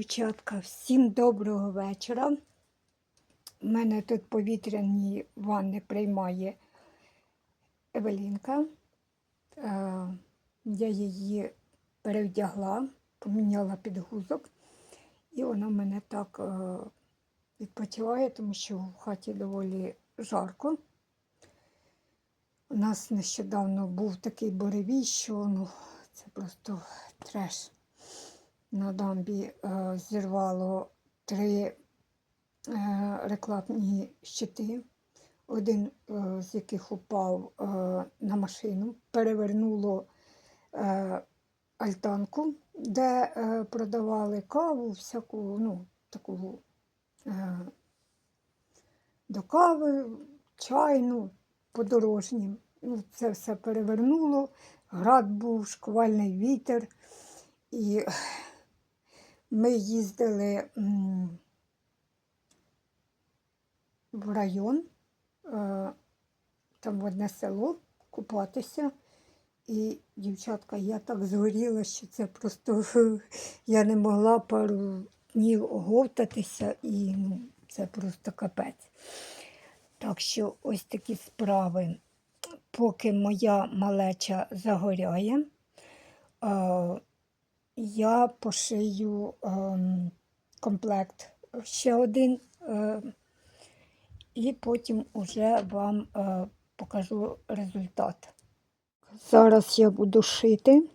дівчатка, всім доброго вечора. У мене тут повітряні ванни приймає Евелінка. Е, Я її перевдягла, поміняла підгузок, і вона мене так е, відпочиває, тому що в хаті доволі жарко. У нас нещодавно був такий буревій, що ну, це просто треш. На дамбі е, зірвало три е, рекламні щити, один е, з яких упав на машину, перевернуло альтанку, де продавали каву, всяку, ну, таку до кави, чай, ну, подорожнім. Ну, це все перевернуло, град був, шквальний вітер. І ми їздили в район, е, там в одне село купатися. І, дівчатка, я так згоріла, що це просто я не могла пару днів оговтатися, і ну, це просто капець. Так що ось такі справи. Поки моя малеча загоряє, е, я пошию ем, комплект ще один, е, і потім уже вам е, покажу результат. Зараз я буду шити.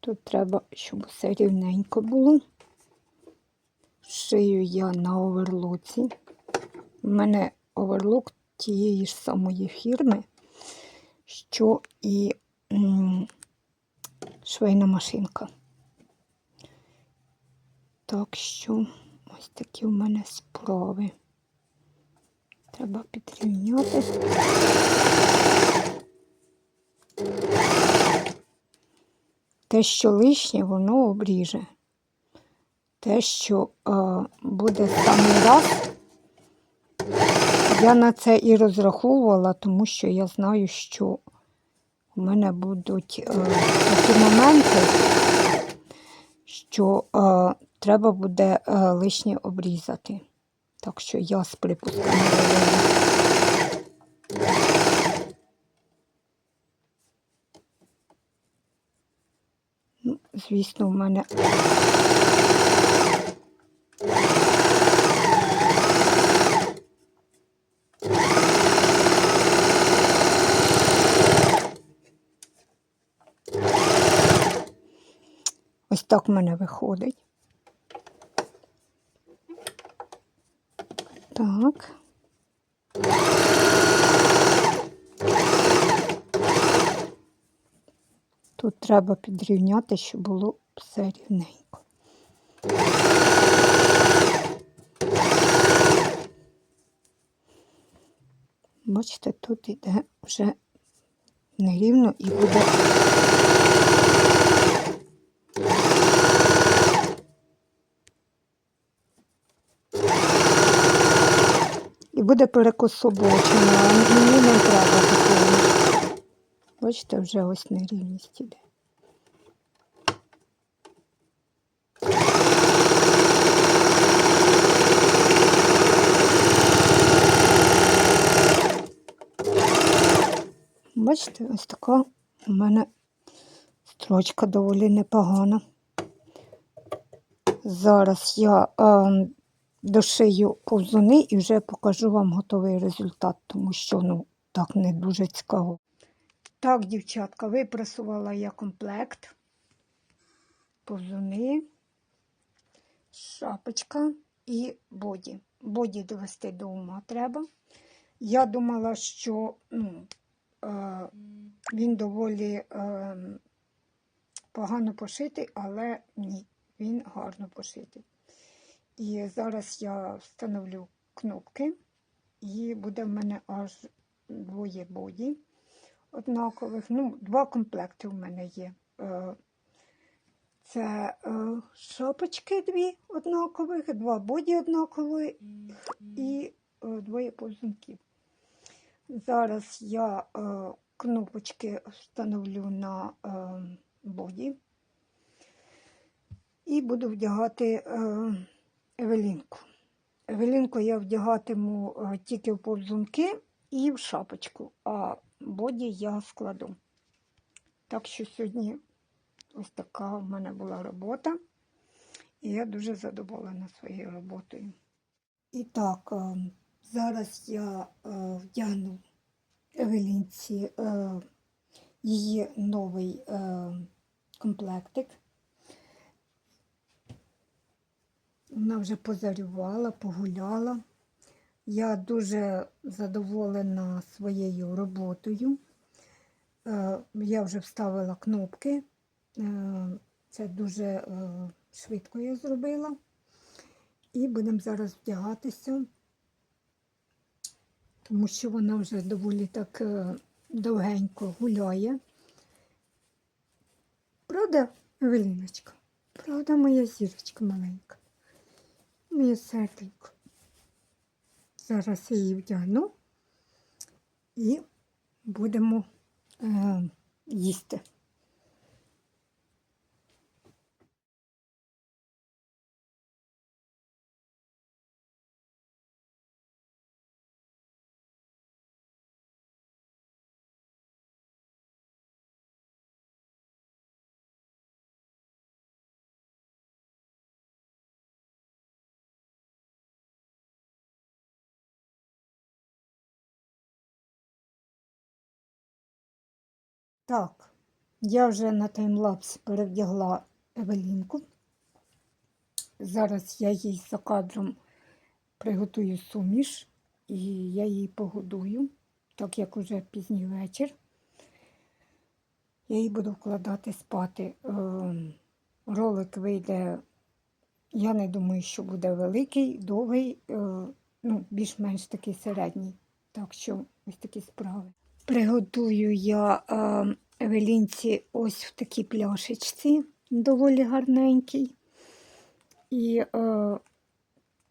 Тут треба, щоб все рівненько було. Шию я на оверлоці. У мене оверлок тієї ж самої фірми, що і м, швейна машинка. Так що ось такі в мене справи. Треба підрівняти. Те, що лишнє, воно обріже. Те, що е, буде самий раз, я на це і розраховувала, тому що я знаю, що у мене будуть е, такі моменти, що е, треба буде е, лишнє обрізати. Так що я з припусками. Ну, звісно, в мене ось так в мене виходить. Так. Тут треба підрівняти, щоб було все рівненько. Бачите, тут йде вже нерівно і буде. І буде перекособочено, а мені не треба такого. Бачите, вже ось нерівність іде. Бачите, ось така у мене строчка доволі непогана. Зараз я е, дошию повзуни і вже покажу вам готовий результат, тому що ну, так не дуже цікаво. Так, дівчатка, випрасувала я комплект, повзуни, шапочка і боді. Боді довести до ума треба. Я думала, що ну, е, він доволі е, погано пошитий, але ні, він гарно пошитий. І зараз я встановлю кнопки, і буде в мене аж двоє боді однакових. Ну, два комплекти в мене є. Е, Це е, шапочки дві однакових, два боді однакові і е, двоє повзунків. Зараз я кнопочки встановлю на боді. І буду вдягати Евелінку. Евелінку я вдягатиму е, тільки в повзунки і в шапочку, а боді я складу. Так що сьогодні ось така в мене була робота, і я дуже задоволена своєю роботою. І так, е, зараз я е, вдягну Евелінці її новий комплектик. Вона вже позарювала, погуляла. Я дуже задоволена своєю роботою. Е, Я вже вставила кнопки. Е, Це дуже е, швидко я зробила. І будемо зараз вдягатися, тому що вона вже доволі так довгенько гуляє. Правда, Евеліночка? Правда, моя зірочка маленька? Моє. Зараз я її вдягну і будемо е, їсти. Так, я вже на таймлапс перевдягла Евелінку. Зараз я їй за кадром приготую суміш і я її погодую, так як уже пізній вечір. Я її буду вкладати спати. Ем, Ролик вийде, я не думаю, що буде великий, довгий, е, ну, більш-менш такий середній. Так що ось такі справи. Приготую я е, Евелінці ось в такій пляшечці, доволі гарненькій. І е,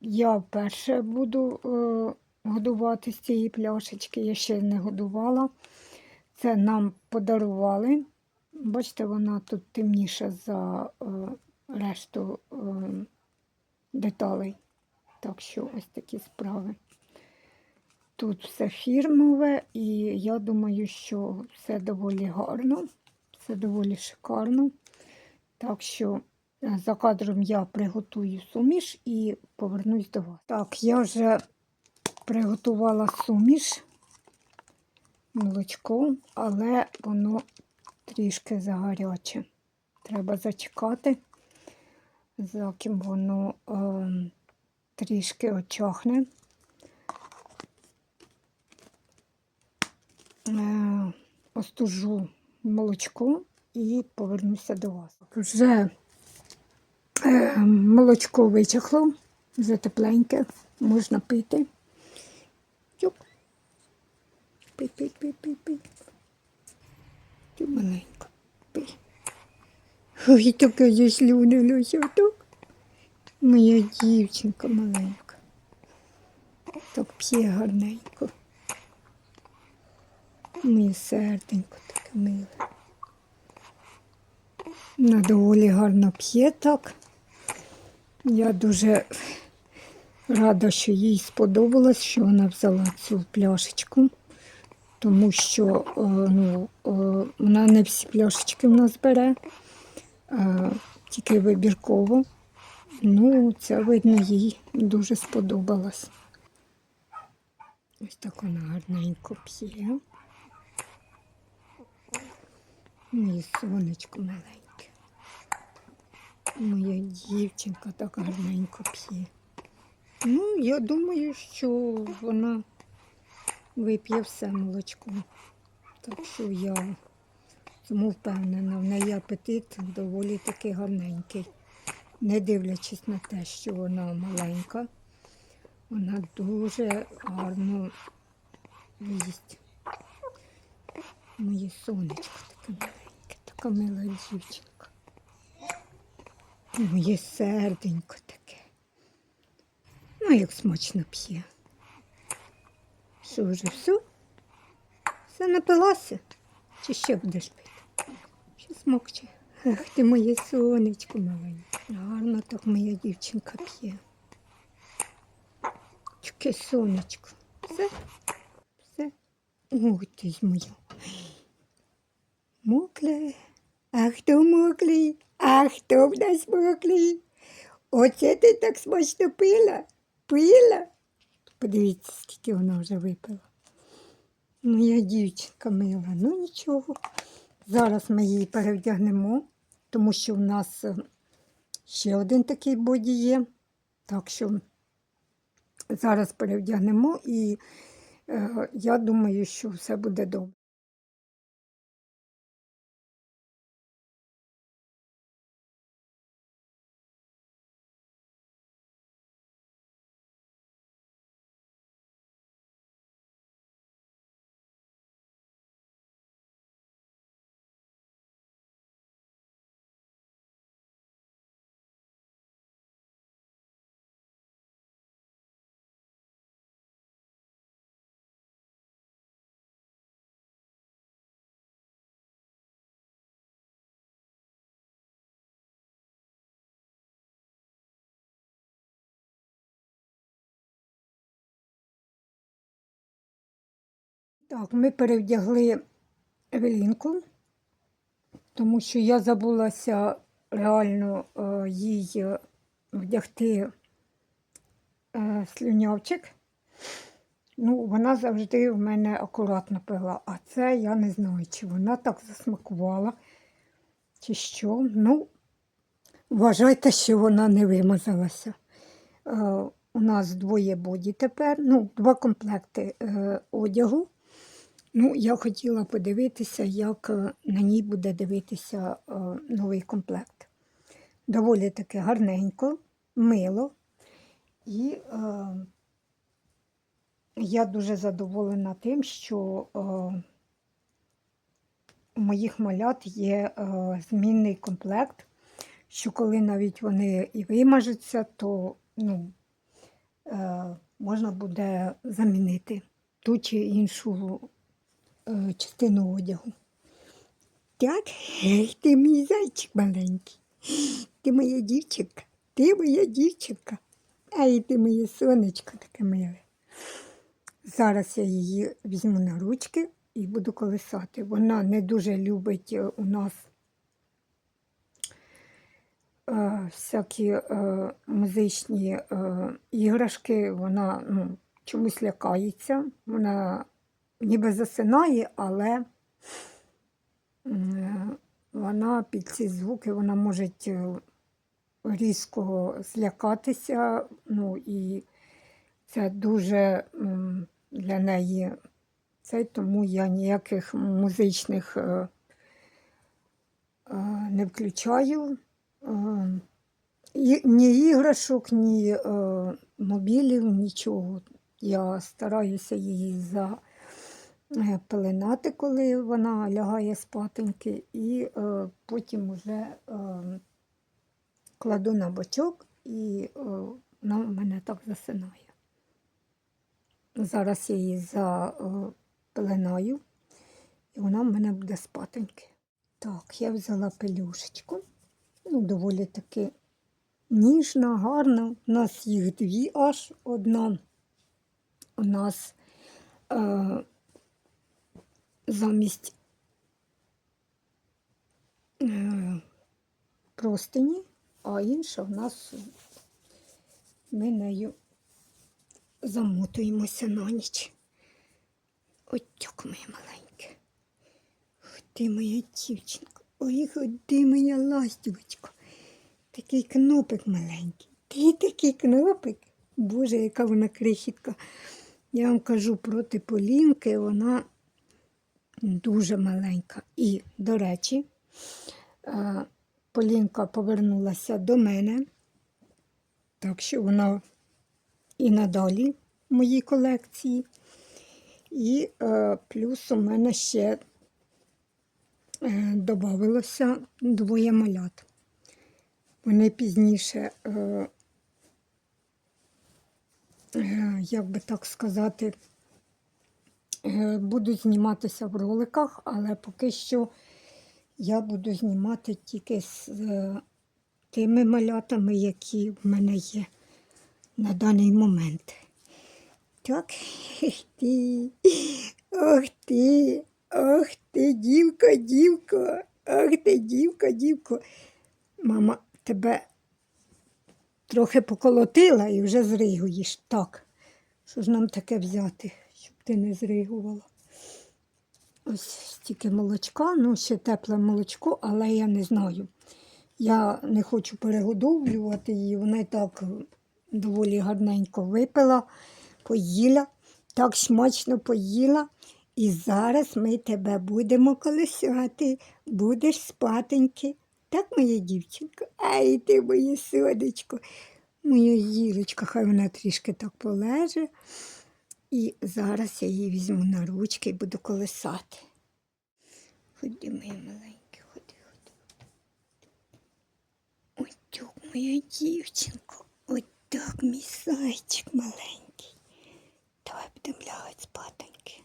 я вперше буду е, годувати з цієї пляшечки, я ще не годувала. Це нам подарували. Бачите, вона тут темніша за е, решту е, деталей. Так що ось такі справи. Тут все фірмове, і я думаю, що все доволі гарно, все доволі шикарно. Так що е, за кадром я приготую суміш і повернусь до вас. Так, я вже приготувала суміш молочко, але воно трішки загаряче. Треба зачекати, заким воно е, трішки очахне. Е, остужу молочко і повернуся до вас. Вже е, молочко вичахло, вже тепленьке, можна пити. Чуп. Пий, пий, пий, пий, пий. Ти маленько, пий. Ой, таке є слюни лосяток. Моя дівчинка маленька. Так п'є гарненько. Моє серденько таке миле. Вона доволі гарно п'є так. Я дуже рада, що їй сподобалось, що вона взяла цю пляшечку, тому що е, ну, е, вона не всі пляшечки в нас бере, тільки вибірково. Ну, це, видно, їй дуже сподобалось. Ось так вона гарненько п'є. Моє сонечко маленьке. Моя дівчинка так гарненько п'є. Ну, я думаю, що вона вип'є все молочко. Так що я тому впевнена, в неї апетит доволі таки гарненький. Не дивлячись на те, що вона маленька, вона дуже гарно їсть. Моє сонечко таке така мила дівчинка. Моє серденько таке. Ну, як смачно п'є. Що вже все? Все напилася? Чи ще будеш пити? Що смокче? Ах ти моє сонечко маленьке. Гарно так моя дівчинка п'є. Чуке сонечко. Все, все. Ой, ти ж моя. Мокле. А хто моклий? А хто в нас моклий? Оце ти так смачно пила? Пила? Подивіться, скільки вона вже випила. Моя дівчинка мила, ну нічого. Зараз ми її перевдягнемо, тому що в нас е, ще один такий боді є. Так що зараз перевдягнемо і е, я думаю, що все буде добре. Так, ми перевдягли Евелінку, тому що я забулася реально е, їй е, вдягти е, слюнявчик. Ну, вона завжди в мене акуратно пила, а це я не знаю, чи вона так засмакувала, чи що. Ну, вважайте, що вона не вимазалася. У нас двоє боді тепер, ну, два комплекти одягу. Ну, я хотіла подивитися, як е, на ній буде дивитися е, новий комплект. Доволі таки гарненько, мило. І е, я дуже задоволена тим, що е, у моїх малят є е, змінний комплект, що коли навіть вони і вимажуться, то ну, е, можна буде замінити ту чи іншу частину одягу. Так, ти мій зайчик маленький. Ти моя дівчинка, ти моя дівчинка. Ай, ти моє сонечко таке миле. Зараз я її візьму на ручки і буду колесати. Вона не дуже любить е, у нас е, всякі е, музичні е, іграшки. Вона ну, чомусь лякається. Вона ніби засинає, але вона під ці звуки вона може е, різко злякатися. Ну, і це дуже для неї це, тому я ніяких музичних е, е, не включаю. Ні іграшок, ні мобілів, нічого. Я стараюся її запеленати, коли вона лягає спатеньки, і е, потім вже е, кладу на бочок, і е, вона в мене так засинає. Зараз я її запеленаю, і вона в мене буде спатеньки. Так, я взяла пелюшечку. Ну, доволі таки ніжна, гарна. У нас їх дві аж одна. У нас е, замість е, простині, а інша в нас ми нею замотуємося на ніч. Отьок моє маленьке. Ти моя дівчинка. Ой, ходи моя ластівочка. Такий кнопик маленький. Ти такий кнопик. Боже, яка вона крихітка. Я вам кажу проти Полінки, вона дуже маленька. І, до речі, е, Полінка повернулася до мене, так що вона і надалі в моїй колекції. І е, плюс у мене ще е, додавалося двоє малят. Вони пізніше, як би так сказати, будуть зніматися в роликах, але поки що я буду знімати тільки з е, тими малятами, які в мене є на даний момент. Так, ти, ох ти, ох ти, дівка, дівка, ох ти, дівка, дівка. Мама тебе трохи поколотила і вже зригуєш. Так, що ж нам таке взяти, ти не зригувала? Ось стільки молочка, ну ще тепле молочко, але я не знаю. Я не хочу перегодовлювати її, вона і так доволі гарненько випила, поїла, так смачно поїла. І зараз ми тебе будемо колесати, будеш спатеньки. Так, моя дівчинка? Ай, ти моє сонечко, моя зірочка, хай вона трішки так полеже. І зараз я її візьму на ручки і буду колесати. Ходи, моя маленька, ходи, ходи. Ой, так, моя дівчинка. Ой, так, мій зайчик маленький. Давай будемо лягати спатоньки.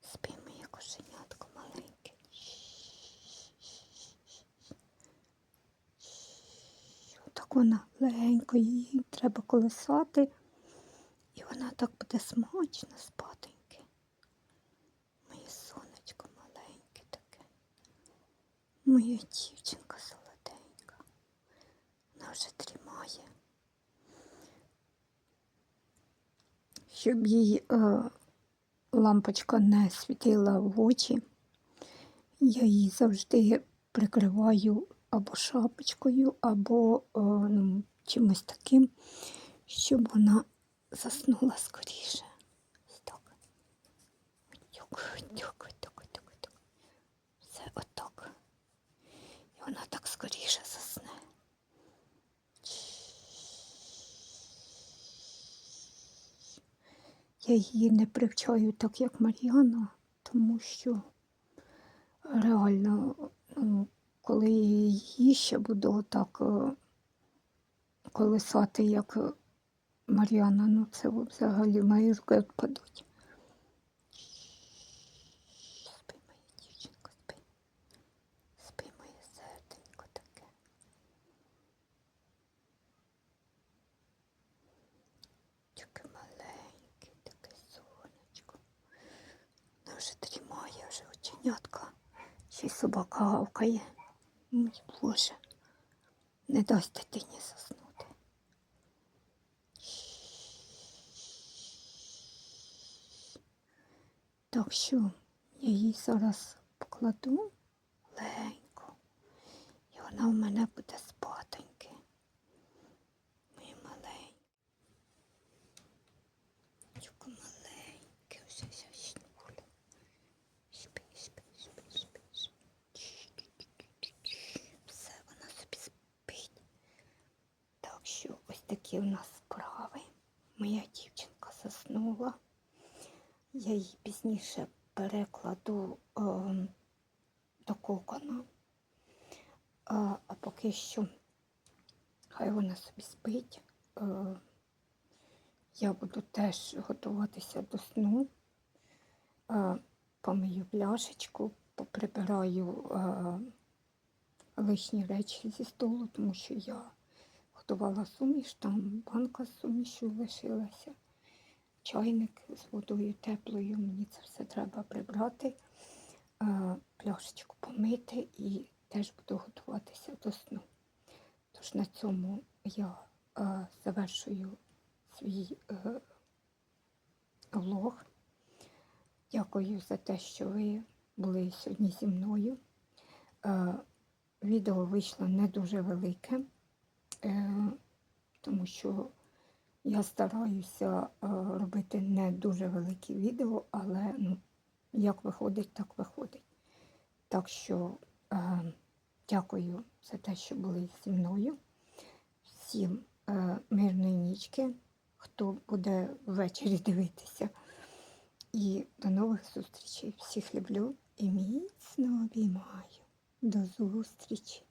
Спи, моє кошенятко маленьке. Так вона легенько її треба колесати, і вона так буде смачно спатеньки. Моє сонечко маленьке таке. Моя дівчинка солоденька. Вона вже тримає. Щоб їй е, лампочка не світила в очі, я її завжди прикриваю або шапочкою, або е, ну, чимось таким, щоб вона заснула скоріше. Ось так. Дякую, дякую, дякую, дякую. Все отак. І вона так скоріше засне. Я її не привчаю так, як Мар'яна, тому що реально, ну, коли її ще буду так е, колесати, як Мар'яна, ну це взагалі мої руки відпадуть. Спи, моя дівчинка, спи. Спи, моє серденько таке. Таке маленьке, таке сонечко. Вона вже тримає, вже оченятка. Ще й собака гавкає. Мій Боже, не дасть дитині заснути. Так що я її зараз покладу легенько, і вона в мене буде спатеньки. Моє маленьке. Тільки маленьке, вже заснула. Спи, спи, спи, спи, спи. Все, вона собі спить. Так що ось такі у нас справи. Моя дівчинка заснула. Я її пізніше перекладу е, до кокона. А, а поки що хай вона собі спить. Е, я буду теж готуватися до сну. Е, помию пляшечку, поприбираю е, лишні речі зі столу, тому що я готувала суміш, там банка з сумішю лишилася, чайник з водою теплою. Мені це все треба прибрати, е, пляшечку помити і теж буду готуватися до сну. Тож на цьому я е, завершую свій е, влог. Дякую за те, що ви були сьогодні зі мною. Відео вийшло не дуже велике, тому що я стараюся е, робити не дуже великі відео, але ну, як виходить, так виходить. Так що е, дякую за те, що були зі мною. Всім е, мирної нічки, хто буде ввечері дивитися. І до нових зустрічей. Всіх люблю і міцно обіймаю. До зустрічі!